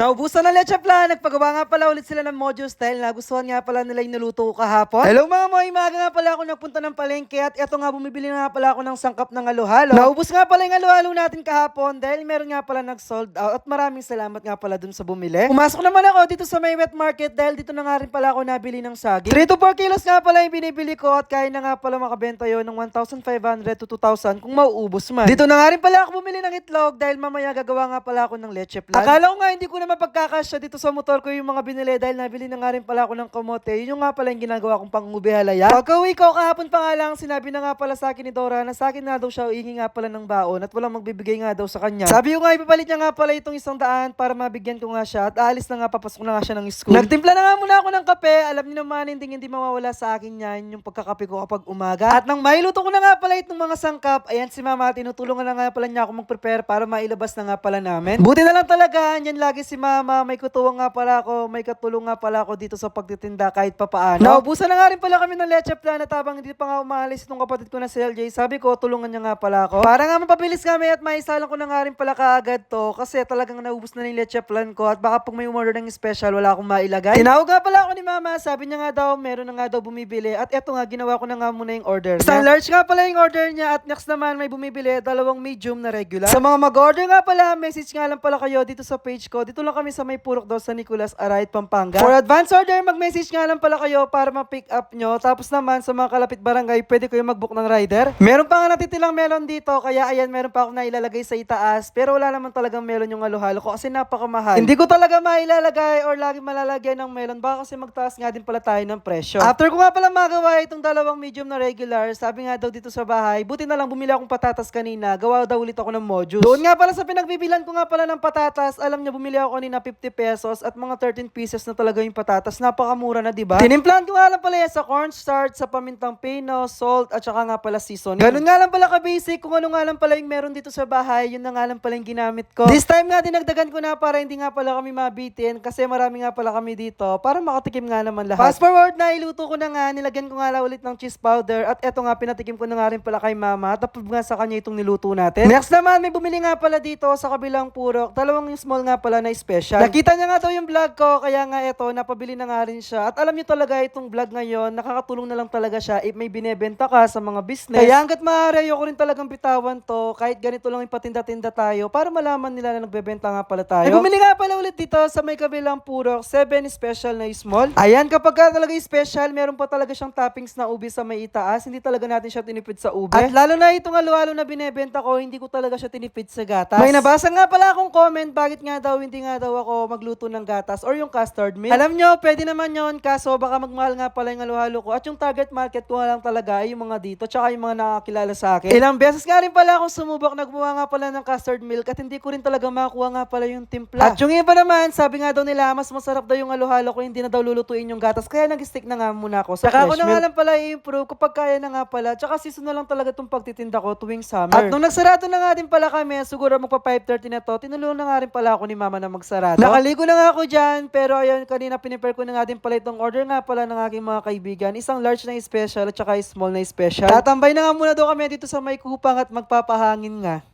Naubusan na leche plan, nagpagawa nga pala ulit sila ng mojo style. Nagustuhan nga pala nila yung niluto ko kahapon. Hello mga moy, maaga nga pala ako nagpunta ng palengke at eto nga bumibili na nga pala ako ng sangkap ng aluhalo. Naubos nga pala yung aluhalo natin kahapon dahil meron nga pala nag-sold out at maraming salamat nga pala dun sa bumili. Pumasok naman ako dito sa may wet market dahil dito na nga rin pala ako nabili ng saging. 3 to 4 kilos nga pala yung binibili ko at kaya na nga pala makabenta yon ng 1,500 to 2,000 kung mauubos man. Dito na nga rin pala ako bumili ng itlog dahil mamaya gagawa nga pala ako ng leche plan. Akala ko nga hindi ko na mapagkakasya dito sa motor ko yung mga binili dahil nabili na nga rin pala ako ng kamote. Yun yung nga pala yung ginagawa kong pang-ubi halaya. Pagka-uwi ko kahapon pa nga lang, sinabi na nga pala sa akin ni Dora na sa akin na daw siya uingi nga pala ng baon at walang magbibigay nga daw sa kanya. Sabi ko nga ipapalit niya nga pala itong isang daan para mabigyan ko nga siya at aalis na nga papasok na nga siya ng school. Nagtimpla na nga muna ako ng kape. Alam niyo naman hindi hindi mawawala sa akin yan yung pagkakape ko kapag umaga. At nang mailuto ko na nga pala itong mga sangkap, ayan si mama tinutulungan na nga pala niya ako mag-prepare para mailabas na nga pala namin. Buti na lang talaga, yan lagi si mama, may kutuwang nga pala ako, may katulong nga pala ako dito sa pagtitinda kahit papaano. Naubusan na nga rin pala kami ng leche plan at habang hindi pa nga umalis itong kapatid ko na si LJ, sabi ko tulungan niya nga pala ako. Para nga mapabilis kami at maisalang ko na nga rin pala kaagad to kasi talagang naubos na yung leche plan ko at baka pag may umorder ng special wala akong mailagay. Tinawag nga pala ako ni mama, sabi niya nga daw meron na nga daw bumibili at eto nga ginawa ko na nga muna yung order. Isang large nga pala yung order niya at next naman may bumibili dalawang medium na regular. Sa mga mag-order nga pala, message nga lang pala kayo dito sa page ko. Dito lang kami sa may purok daw sa Nicolas Arayat, Pampanga. For advance order, mag-message nga lang pala kayo para ma-pick up nyo. Tapos naman sa mga kalapit barangay, pwede kayo mag-book ng rider. Meron pa nga natitilang melon dito, kaya ayan, meron pa ako na ilalagay sa itaas. Pero wala naman talagang melon yung halo-halo ko kasi napakamahal. Hindi ko talaga mailalagay or lagi malalagyan ng melon. Baka kasi magtaas nga din pala tayo ng presyo. After ko nga pala magawa itong dalawang medium na regular, sabi nga daw dito sa bahay, buti na lang bumili akong patatas kanina. Gawa daw ulit ako ng mojus. Doon nga pala sa pinagbibilan ko nga pala ng patatas, alam niya bumili ako kanina 50 pesos at mga 13 pieces na talaga yung patatas. Napakamura na, di ba? Tinimplan ko nga lang pala yan sa cornstarch, sa pamintang pino, salt, at saka nga pala seasoning. Ganun nga lang pala ka-basic. Kung ano nga lang pala yung meron dito sa bahay, yun na nga lang pala yung ginamit ko. This time nga, dinagdagan ko na para hindi nga pala kami mabitin kasi marami nga pala kami dito para makatikim nga naman lahat. Fast forward na, iluto ko na nga, nilagyan ko nga lang ulit ng cheese powder at eto nga, pinatikim ko na nga rin pala kay mama. Tapos nga sa kanya itong niluto natin. Next naman, may bumili nga pala dito sa kabilang purok. Dalawang small nga pala na special. Nakita niya nga daw yung vlog ko, kaya nga eto, napabili na nga rin siya. At alam niyo talaga itong vlog ngayon, nakakatulong na lang talaga siya if may binebenta ka sa mga business. Kaya hanggat maaari, ayoko rin talagang bitawan to, kahit ganito lang ipatinda-tinda tayo, para malaman nila na nagbebenta nga pala tayo. Ay, bumili nga pala ulit dito sa may kabilang purok, 7 special na small. Ayan, kapag ka talaga special, meron pa talaga siyang toppings na ubi sa may itaas. Hindi talaga natin siya tinipid sa ubi. At lalo na itong halo-halo na binebenta ko, hindi ko talaga siya tinipid sa gatas. May nabasa nga pala akong comment, bakit nga daw hindi nga daw ako magluto ng gatas or yung custard milk. Alam nyo, pwede naman yon kaso baka magmahal nga pala yung halo-halo ko. At yung target market ko nga lang talaga ay yung mga dito, tsaka yung mga nakakilala sa akin. Ilang beses nga rin pala akong sumubok, nagmuha nga pala ng custard milk at hindi ko rin talaga makakuha nga pala yung timpla. At yung iba naman, sabi nga daw nila, mas masarap daw yung halo-halo ko, hindi na daw lulutuin yung gatas. Kaya nag-stick na nga muna ako sa fresh ko na milk. nga lang pala i-improve kapag kaya na nga pala. Tsaka season na lang talaga itong pagtitinda ko tuwing summer. At nung nagsarado na nga din pala kami, siguro magpa 5.30 na to, tinulungan na nga rin pala ako ni mama na magsarado. Nakaligo na nga ako dyan, pero ayun, kanina pinipare ko na nga din pala itong order nga pala ng aking mga kaibigan. Isang large na special at saka small na special. Tatambay na nga muna daw kami dito sa may kupang at magpapahangin nga.